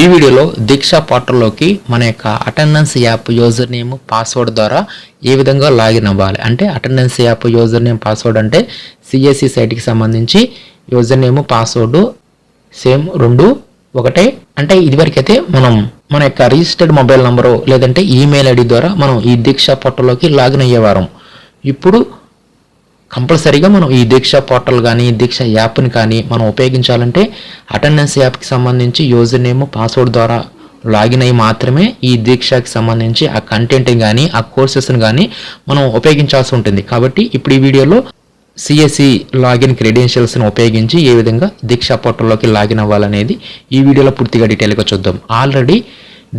ఈ వీడియోలో దీక్ష పోర్టల్లోకి మన యొక్క attendance app user name password ద్వారా ఏ విధంగా లాగిన్ అవ్వాలి? అంటే attendance app user name password అంటే సిఎస్సి సైట్కి సంబంధించి యూజర్ నేమ్ పాస్వర్డ్ సేమ్ రెండు ఒకటే. అంటే ఇదివరకైతే మనం మన యొక్క రిజిస్టర్డ్ మొబైల్ నంబరు లేదంటే ఈమెయిల్ ఐడి ద్వారా మనం ఈ దీక్ష పోర్టల్లోకి లాగిన్ అయ్యేవారం. ఇప్పుడు కంపల్సరీగా మనం ఈ దీక్ష పోర్టల్ కానీ దీక్ష యాప్ని కానీ మనం ఉపయోగించాలంటే అటెండెన్స్ యాప్కి సంబంధించి యూజర్ నేమ్ పాస్వర్డ్ ద్వారా లాగిన్ అయ్యి మాత్రమే ఈ దీక్షకి సంబంధించి ఆ కంటెంట్ని కానీ ఆ కోర్సెస్ని కానీ మనం ఉపయోగించాల్సి ఉంటుంది. కాబట్టి ఇప్పుడు ఈ వీడియోలో సిఎస్సి లాగిన్ క్రెడెన్షియల్స్ని ఉపయోగించి ఏ విధంగా దీక్ష పోర్టల్లోకి లాగిన్ అవ్వాలనేది ఈ వీడియోలో పూర్తిగా డీటెయిల్గా చూద్దాం. ఆల్రెడీ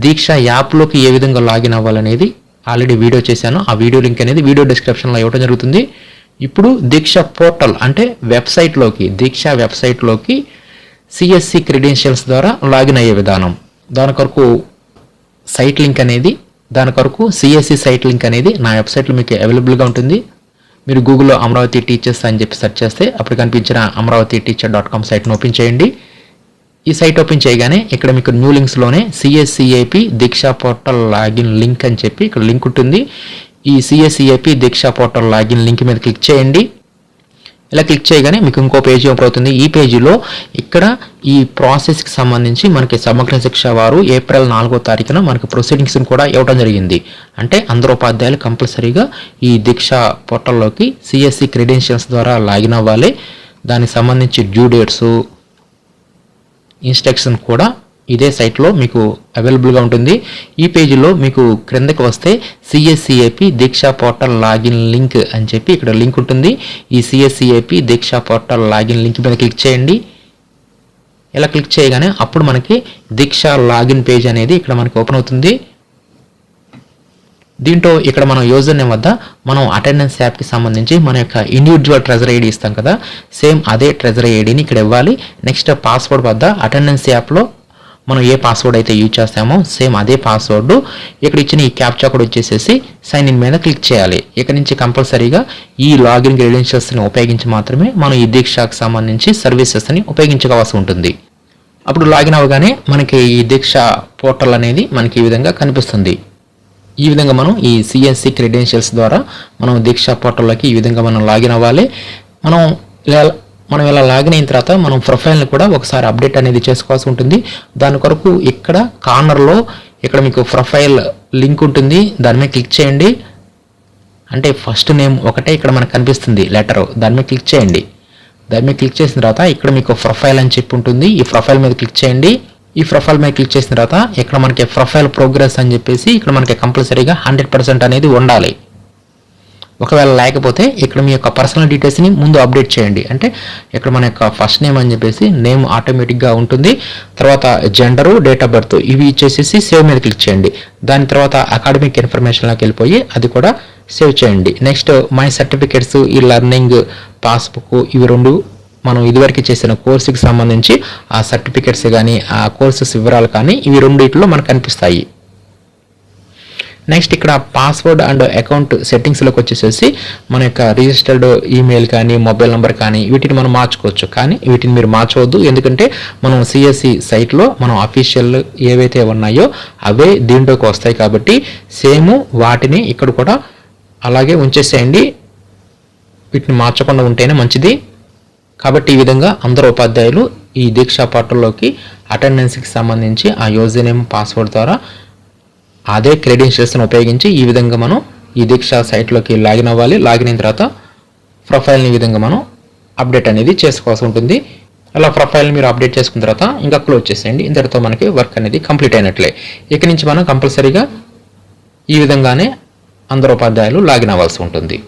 దీక్ష యాప్లోకి ఏ విధంగా లాగిన్ అవ్వాలనేది ఆల్రెడీ వీడియో చేశాను. ఆ వీడియో లింక్ అనేది వీడియో డిస్క్రిప్షన్లో ఇవ్వడం జరుగుతుంది. ఇప్పుడు దీక్ష పోర్టల్ అంటే వెబ్సైట్లోకి దీక్ష వెబ్సైట్లోకి సిఎస్సి క్రెడెన్షియల్స్ ద్వారా లాగిన్ అయ్యే విధానం. దాని కొరకు సైట్ లింక్ అనేది దాని కొరకు సిఎస్సి సైట్ లింక్ అనేది నా వెబ్సైట్లో మీకు అవైలబుల్గా ఉంటుంది. మీరు గూగుల్లో అమరావతి టీచర్స్ అని చెప్పి సెర్చ్ చేస్తే అప్పుడు కనిపించిన అమరావతి టీచర్ డాట్ కామ్ సైట్ను ఓపెన్ చేయండి. ఈ సైట్ ఓపెన్ చేయగానే ఇక్కడ మీకు new లింక్స్లోనే CSCAP Diksha portal login link అని చెప్పి ఇక్కడ లింక్ ఉంటుంది. ఈ CSEAP Diksha portal login link మీద క్లిక్ చేయండి. ఇలా క్లిక్ చేయగానే మీకు ఇంకో పేజీ ఓపెన్ అవుతుంది ఈ పేజీలో ఇక్కడ ఈ ప్రాసెస్కి సంబంధించి మనకి సమగ్ర శిక్ష వారు ఏప్రిల్ నాలుగో తారీఖున మనకి ప్రొసీడింగ్స్ని కూడా ఇవ్వడం జరిగింది. అంటే అందరు ఉపాధ్యాయులు కంపల్సరీగా ఈ దీక్ష పోర్టల్లోకి సిఎస్సి క్రెడెన్షియల్స్ ద్వారా లాగిన్ అవ్వాలి. దానికి సంబంధించి డ్యూ డేట్స్ ఇన్స్ట్రక్షన్ కూడా ఇదే సైట్లో మీకు అవైలబుల్గా ఉంటుంది. ఈ పేజీలో మీకు క్రిందకి వస్తే CSCAP Diksha portal login link అని చెప్పి ఇక్కడ లింక్ ఉంటుంది. ఈ CSCAP Diksha portal login link మీద క్లిక్ చేయండి. ఇలా క్లిక్ చేయగానే అప్పుడు మనకి దీక్ష లాగిన్ పేజ్ అనేది ఇక్కడ మనకి ఓపెన్ అవుతుంది. దీంట్లో ఇక్కడ మనం యూజర్ నేమ్ వద్ద మనం అటెండెన్స్ యాప్కి సంబంధించి మన యొక్క ఇండివిజువల్ ట్రెజర్ ఐడి ఇస్తాం కదా. సేమ్ అదే ట్రెజర్ ఐడిని ఇక్కడ ఇవ్వాలి. నెక్స్ట్ పాస్వర్డ్ వద్ద అటెండెన్స్ యాప్లో మనం ఏ పాస్వర్డ్ అయితే యూజ్ చేస్తామో సేమ్ అదే పాస్వర్డ్ ఇక్కడ ఇచ్చిన ఈ క్యాప్చా కూడా వచ్చేసేసి సైన్ ఇన్ మీద క్లిక్ చేయాలి. ఇక్కడ నుంచి కంపల్సరీగా ఈ లాగిన్ క్రెడెన్షియల్స్ని ఉపయోగించి మాత్రమే మనం ఈ దీక్షకు సంబంధించి సర్వీసెస్ని ఉపయోగించుకోవాల్సి ఉంటుంది. అప్పుడు లాగిన్ అవ్వగానే మనకి ఈ దీక్ష పోర్టల్ అనేది మనకి ఈ విధంగా కనిపిస్తుంది. ఈ విధంగా మనం ఈ సిఎస్సి క్రెడెన్షియల్స్ ద్వారా మనం దీక్ష పోర్టల్లోకి ఈ విధంగా మనం లాగిన్ అవ్వాలి. మనం మనం ఇలా లాగిన్ అయిన తర్వాత మనం ప్రొఫైల్ని కూడా ఒకసారి అప్డేట్ అనేది చేసుకోవాల్సి ఉంటుంది. దాని కొరకు ఇక్కడ కార్నర్లో ఇక్కడ మీకు ప్రొఫైల్ లింక్ ఉంటుంది. దాని మీద క్లిక్ చేయండి. అంటే ఫస్ట్ నేమ్ ఒకటే ఇక్కడ మనకు కనిపిస్తుంది లెటర్. దాని మీద క్లిక్ చేయండి. దాని మీద క్లిక్ చేసిన తర్వాత ఇక్కడ మీకు ప్రొఫైల్ అని చెప్పి ఉంటుంది. ఈ ప్రొఫైల్ మీద క్లిక్ చేయండి. ఈ ప్రొఫైల్ మీద క్లిక్ చేసిన తర్వాత ఇక్కడ మనకి ప్రొఫైల్ ప్రోగ్రెస్ అని చెప్పేసి ఇక్కడ మనకి కంపల్సరీగా హండ్రెడ్ పర్సెంట్ అనేది ఉండాలి. ఒకవేళ లేకపోతే ఇక్కడ మీ యొక్క పర్సనల్ డీటెయిల్స్ని ముందు అప్డేట్ చేయండి. అంటే ఇక్కడ మన యొక్క ఫస్ట్ నేమ్ అని చెప్పేసి నేమ్ ఆటోమేటిక్గా ఉంటుంది. తర్వాత జెండరు డేట్ ఆఫ్ బర్త్ ఇవి ఇచ్చేసేసి సేవ్ మీద క్లిక్ చేయండి. దాని తర్వాత అకాడమిక్ ఇన్ఫర్మేషన్లోకి వెళ్ళిపోయి అది కూడా సేవ్ చేయండి. నెక్స్ట్ మై సర్టిఫికేట్స్ ఈ లర్నింగ్ పాస్బుక్ ఇవి రెండు మనం ఇదివరకు చేసిన కోర్సుకి సంబంధించి ఆ సర్టిఫికేట్స్ కానీ ఆ కోర్సెస్ వివరాలు కానీ ఇవి రెండిట్లో మనకు కనిపిస్తాయి. నెక్స్ట్ ఇక్కడ పాస్వర్డ్ అండ్ అకౌంట్ సెట్టింగ్స్లోకి వచ్చేసేసి మన యొక్క రిజిస్టర్డ్ ఈమెయిల్ కానీ మొబైల్ నెంబర్ కానీ వీటిని మనం మార్చుకోవచ్చు. కానీ వీటిని మీరు మార్చవద్దు. ఎందుకంటే మనం సిఎస్సి సైట్లో మనం అఫీషియల్ ఏవైతే ఉన్నాయో అవే దీంట్లోకి వస్తాయి కాబట్టి సేమ్ వాటిని ఇక్కడ కూడా అలాగే ఉంచేసేయండి. వీటిని మార్చకుండా ఉంటేనే మంచిది. కాబట్టి ఈ విధంగా అందరు ఉపాధ్యాయులు ఈ దీక్షా పాటల్లోకి అటెండెన్స్కి సంబంధించి ఆ యూజర్ నేమ్ పాస్వర్డ్ ద్వారా అదే క్రెడెన్షియల్స్ని ఉపయోగించి ఈ విధంగా మనం ఈ దీక్ష సైట్లోకి లాగిన్ అవ్వాలి. లాగిన్ అయిన తర్వాత ప్రొఫైల్ని ఈ విధంగా మనం అప్డేట్ అనేది చేసుకోవాల్సి ఉంటుంది. అలా ప్రొఫైల్ని మీరు అప్డేట్ చేసుకున్న తర్వాత ఇంకా క్లోజ్ చేసేయండి. ఇంతటితో మనకి వర్క్ అనేది కంప్లీట్ అయినట్లే. ఇక నుంచి మనం కంపల్సరీగా ఈ విధంగానే అందరు ఉపాధ్యాయులు లాగిన్ అవ్వాల్సి ఉంటుంది.